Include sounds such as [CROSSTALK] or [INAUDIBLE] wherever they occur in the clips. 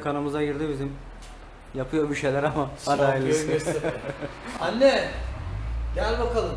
kanımıza girdi bizim. Yapıyor bir şeyler ama hadi Şampiyon. Anne gel bakalım.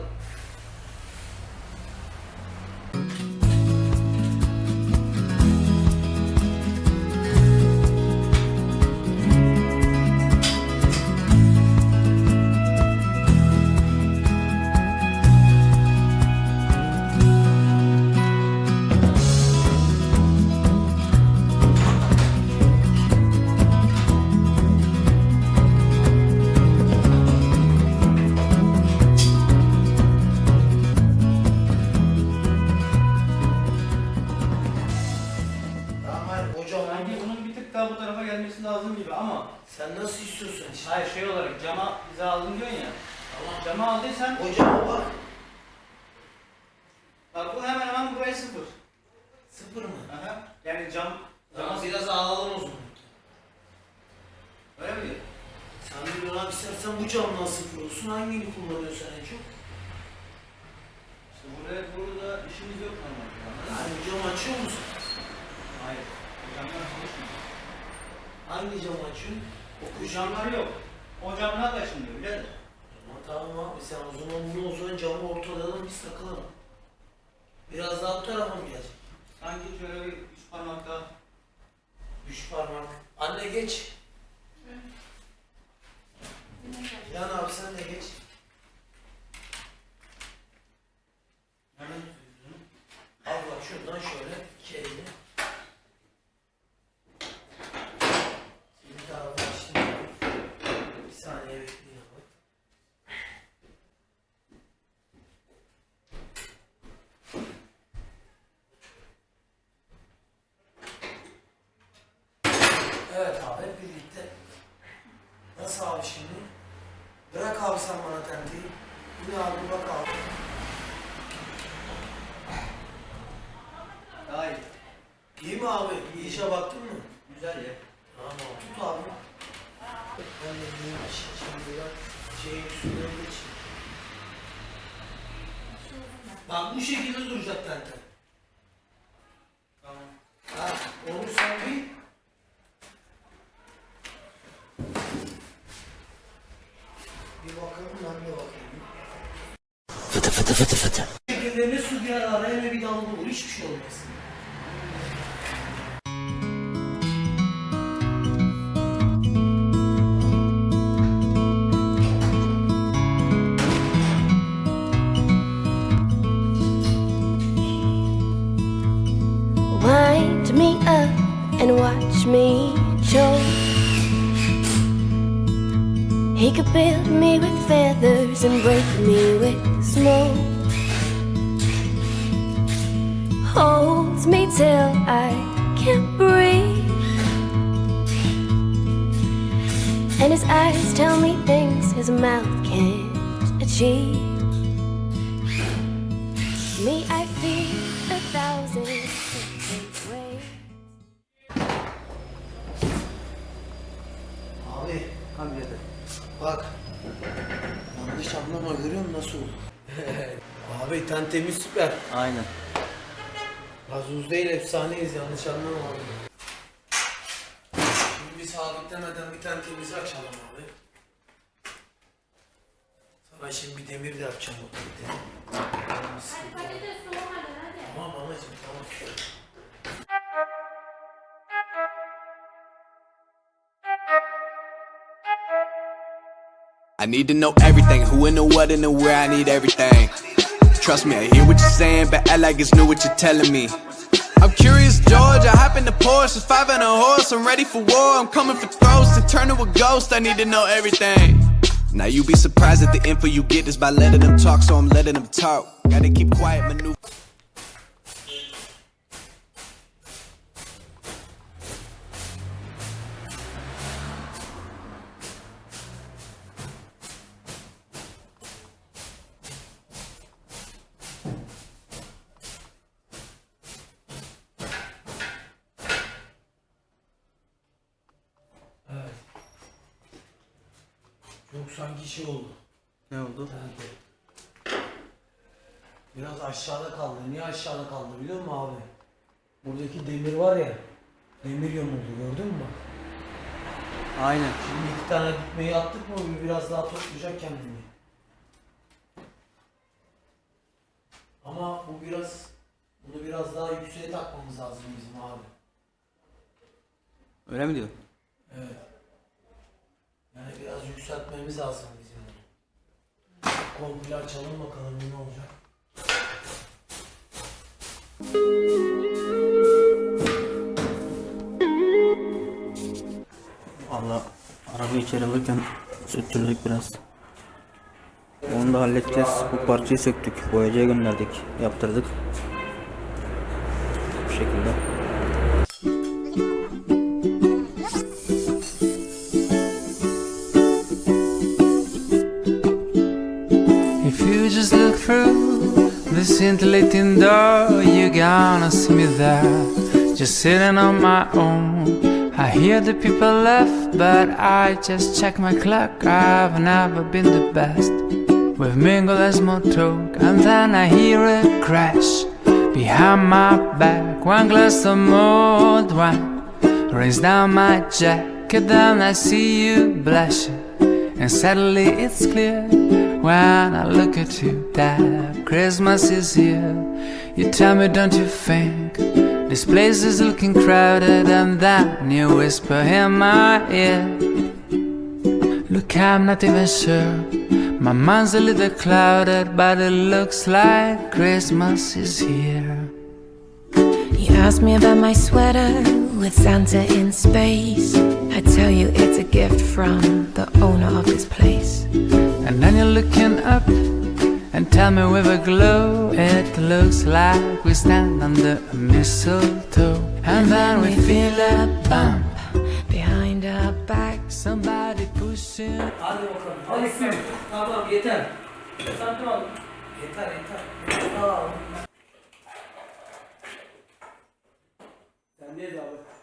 Diyorsun ya. Tamam. Cama aldıysan Hocam bak. bak bu hemen hemen buraya sıfır. Sıfır mı? Aha. Yani cam Tamam biraz alalım o zaman. öyle mi diyor? Sen bir dönem istersen bu camdan sıfır olsun. Hangini kullanıyorsun en çok? İşte buraya burada işimiz yok normalde. Yani cam açıyor musun? Hayır. Camlar çalışmıyor. Hangi cam açıyorsun? Bu camlar yok. O camlar da şimdi birader. Ama tamam abi sen o zaman bunu o zaman camı ortalayalım biz takılalım. Biraz daha bu tarafa mı gelecek? Sanki şöyle bir üç parmak daha. Düş parmak. Anne geç. Yan abi sen de geç. Hemen bak şuradan şöyle iki elini. Bir tarafa açtım. Bir saniye bekleyin abi. Evet abi hep birlikte. Nasıl abi şimdi? Bırak abi sen bana tenteyi. Bu ne abi bak abi. daha iyi. İyi mi abi? İyi işe baktın mı? Güzel ya. Tamam tut abi. Ben de bir şey şimdi ben şeyin üstüne geçeyim. Bak bu şekilde duracak tente. Me choke. He could build me with feathers and break me with smoke. Holds me till I can't breathe. And his eyes tell me things his mouth can't achieve. Me, I feel a thousand different ways. Birader. bak. Yanlış anlama görüyor musun nasıl [LAUGHS] abi tentemiz süper. Aynen. Gazuz değil efsaneyiz yanlış anlama abi. Şimdi bir sabitlemeden bir tentemizi açalım abi. Sana şimdi bir demir de yapacağım o tente. Tamam anacığım tamam. I need to know everything, who and the what and the where, I need everything. Trust me, I hear what you're saying, but act like it's new what you're telling me. I'm curious, George, I hop in the Porsche, it's five and a horse, I'm ready for war, I'm coming for throats, and turn to a ghost, I need to know everything. Now you be surprised at the info you get is by letting them talk, so I'm letting them talk. Gotta keep quiet, maneuver. 90 kişi oldu. Ne oldu? Tente. Biraz aşağıda kaldı. Niye aşağıda kaldı biliyor musun abi? Buradaki demir var ya. Demir yamuldu gördün mü bak? Aynen. Şimdi iki tane dikmeyi attık mı biraz daha toplayacak kendini. Ama bu biraz bunu biraz daha yükseğe takmamız lazım bizim abi. Öyle mi diyor? Evet. Yani biraz yükseltmemiz lazım bizim bunu. Komple açalım bakalım ne olacak. Valla arabayı içeri alırken sürttürdük biraz. Onu da halledeceğiz. Bu parçayı söktük. Boyacıya gönderdik. Yaptırdık. Bu şekilde. Scintillating door, you're gonna see me there, just sitting on my own. I hear the people laugh, but I just check my clock. I've never been the best. We've mingled as more talk, and then I hear a crash behind my back. One glass of mulled wine rains down my jacket, then I see you blushing. And suddenly it's clear when I look at you that Christmas is here. You tell me, don't you think this place is looking crowded? And then you whisper in my ear, Look, I'm not even sure. My mind's a little clouded, but it looks like Christmas is here. You ask me about my sweater with Santa in space. I tell you it's a gift from the owner of this place. And then you're looking up and tell me with a glow it looks like we stand under a mistletoe. And then we feel a bump, Behind our back, somebody pushing. Hadi bakalım. Hadi sen. Tamam yeter. Sakin ol. Yeter yeter. Tamam. Sendeyiz abi.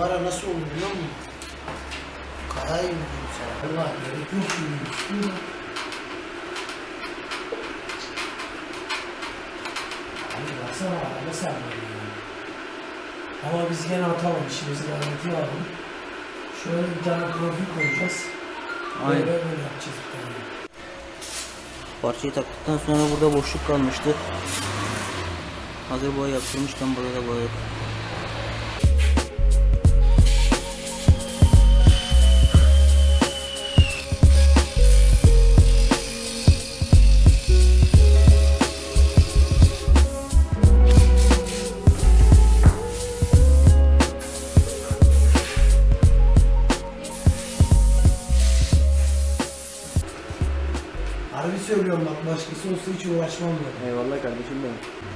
Şimdi ara nasıl olur biliyor musun? Kayayım diyorum sana. Allah gerek yok şimdi. Abi baksana araba sarmıyor. Ama biz gene atalım işimizi garantiye alalım. Şöyle bir tane profil koyacağız. Aynen. Böyle böyle yapacağız bir tane. Parçayı taktıktan sonra burada boşluk kalmıştı. Hazır boya yaptırmışken buraya da boyadık. Harbi başkası olsa hiç uğraşmam böyle. Eyvallah kardeşim benim.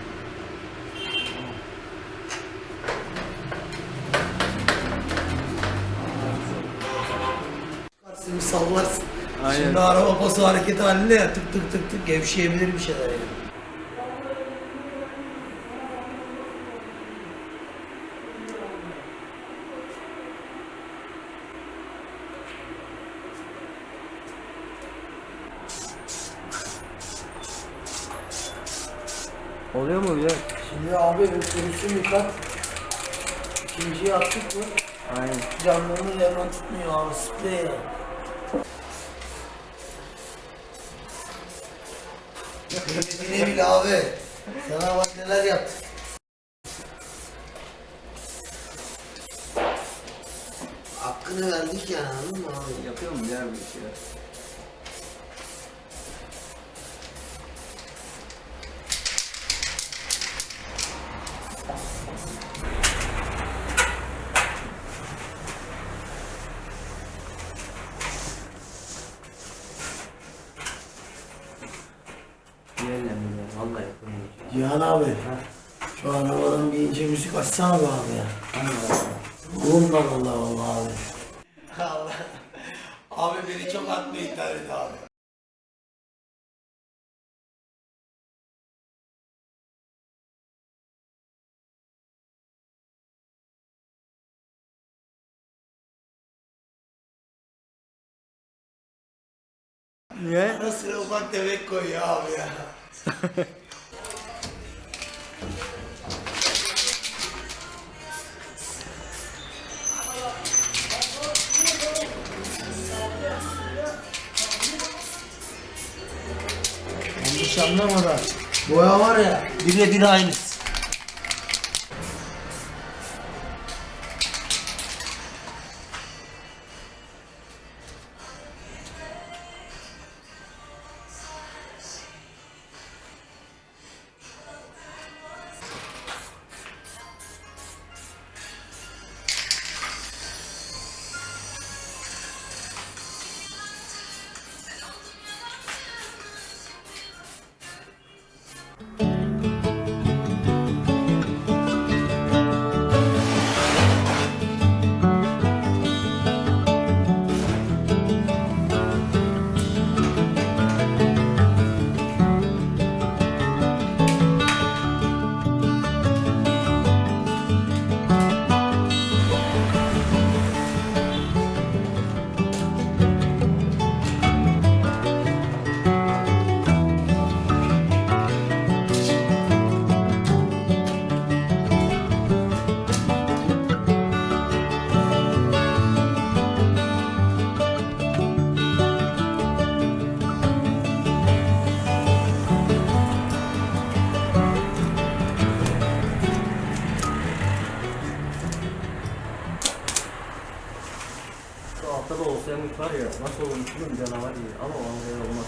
Bir sallarsın. Aynen. Şimdi araba pası hareket halinde ya tık tık tık tık gevşeyebilir bir şeyler yani. Oluyor mu bile? Şimdi abi sürüsü yıkat. İkinciyi attık mı? Aynen. Camlarını hemen tutmuyor abi sprey ya. Yine bile abi. Sana bak neler yaptık. Hakkını verdik yani anladın mı abi? Yapıyor mu ya bir şey? Cihan abi. Şu arabadan bir ince müzik açsana be abi ya. Oğlum da vallahi vallahi abi. Allah. [LAUGHS] Abi beni çok atma internet abi. Niye? Ara sıra ufak tefek koyuyor abi ya. [LAUGHS] Yanlış anlamadan. Boya var ya, birebir aynısı. Altta da var ya nasıl olmuş biliyor musun canavar gibi ama o oraya olmaz.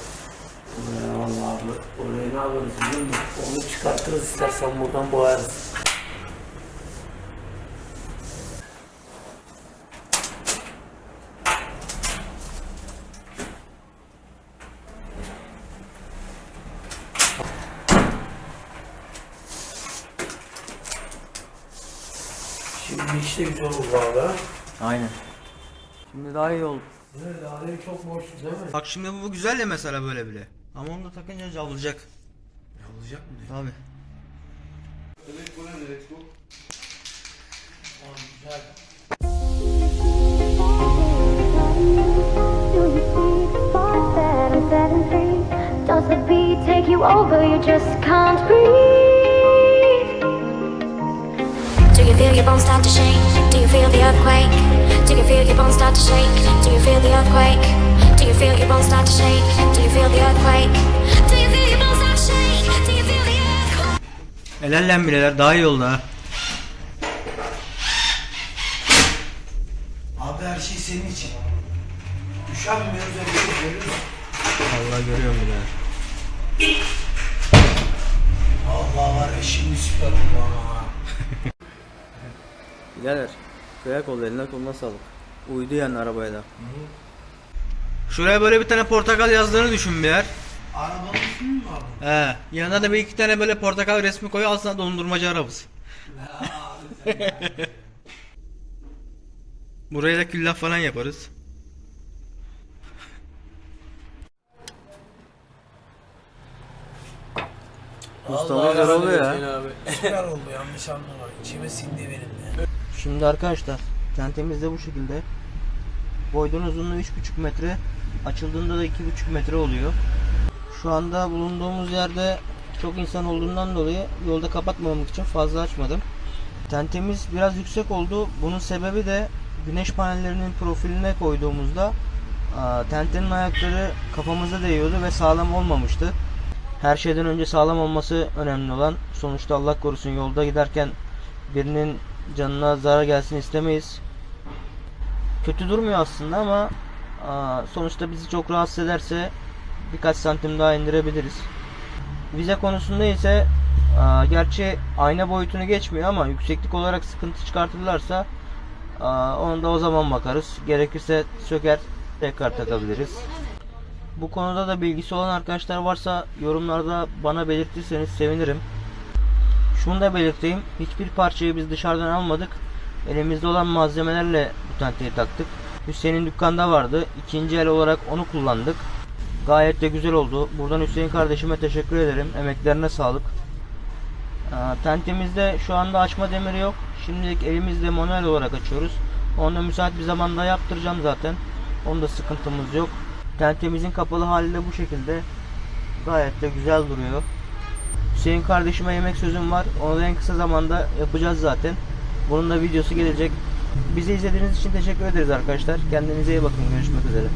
Ya vallahi abi, oraya ne yaparız biliyor musun? Onu çıkartırız istersen buradan boyarız. Şimdi işte güzel oldu abi. ha? Aynen. Şimdi daha iyi oldu. Evet, daire çok boştu değil mi? Bak şimdi bu, bu güzel ya mesela böyle bile. Ama onu da takınca cavlayacak. Olacak mı? Tabi. Demek bu ne demek bu? Aa, güzel. Does the beat take you over? You just can't breathe. Do you feel your bones start to shake? Do you feel the earthquake? Do you feel your bones start to shake? Do you feel the earthquake? Do you feel your bones start to shake? Do you feel the earthquake? Do you feel your bones start to shake? Do you feel the earthquake? Helal lan bileler daha iyi oldu ha. Abi her şey senin için. Üşenmiyoruz öyle şey görüyoruz. Allah görüyorum bile. Allah var ya şimdi süper oldu ama. [LAUGHS] Birader kıyak oldu eline koluna sağlık. Uydu yani arabaya da. Şuraya böyle bir tane portakal yazdığını düşün bir yer. Arabanın ismi mi abi? He. Yanına da bir iki tane böyle portakal resmi koy sana dondurmacı arabası. [LAUGHS] Buraya da küllaf falan yaparız. Mustafa güzel oluyor ya. [LAUGHS] Süper oldu yanlış anlama. İçime sindi benim de. Şimdi arkadaşlar tentemiz de bu şekilde. Boydan uzunluğu 3,5 metre. Açıldığında da 2,5 metre oluyor. Şu anda bulunduğumuz yerde çok insan olduğundan dolayı yolda kapatmamak için fazla açmadım. Tentemiz biraz yüksek oldu. Bunun sebebi de güneş panellerinin profiline koyduğumuzda tentenin ayakları kafamıza değiyordu ve sağlam olmamıştı. Her şeyden önce sağlam olması önemli olan. Sonuçta Allah korusun yolda giderken birinin canına zarar gelsin istemeyiz. Kötü durmuyor aslında ama sonuçta bizi çok rahatsız ederse birkaç santim daha indirebiliriz. Vize konusunda ise gerçi ayna boyutunu geçmiyor ama yükseklik olarak sıkıntı çıkartırlarsa onu da o zaman bakarız. Gerekirse söker tekrar takabiliriz. Bu konuda da bilgisi olan arkadaşlar varsa yorumlarda bana belirtirseniz sevinirim. Şunu da belirteyim. Hiçbir parçayı biz dışarıdan almadık. Elimizde olan malzemelerle bu tenteyi taktık. Hüseyin'in dükkanda vardı. İkinci el olarak onu kullandık. Gayet de güzel oldu. Buradan Hüseyin kardeşime teşekkür ederim. Emeklerine sağlık. Aa, Tentemizde şu anda açma demiri yok. Şimdilik elimizde manuel olarak açıyoruz. Onu müsait bir zamanda yaptıracağım zaten. Onda sıkıntımız yok. Tentemizin kapalı hali de bu şekilde. Gayet de güzel duruyor. Hüseyin kardeşime yemek sözüm var. Onu en kısa zamanda yapacağız zaten. Bunun da videosu gelecek. Bizi izlediğiniz için teşekkür ederiz arkadaşlar. Kendinize iyi bakın. Görüşmek üzere.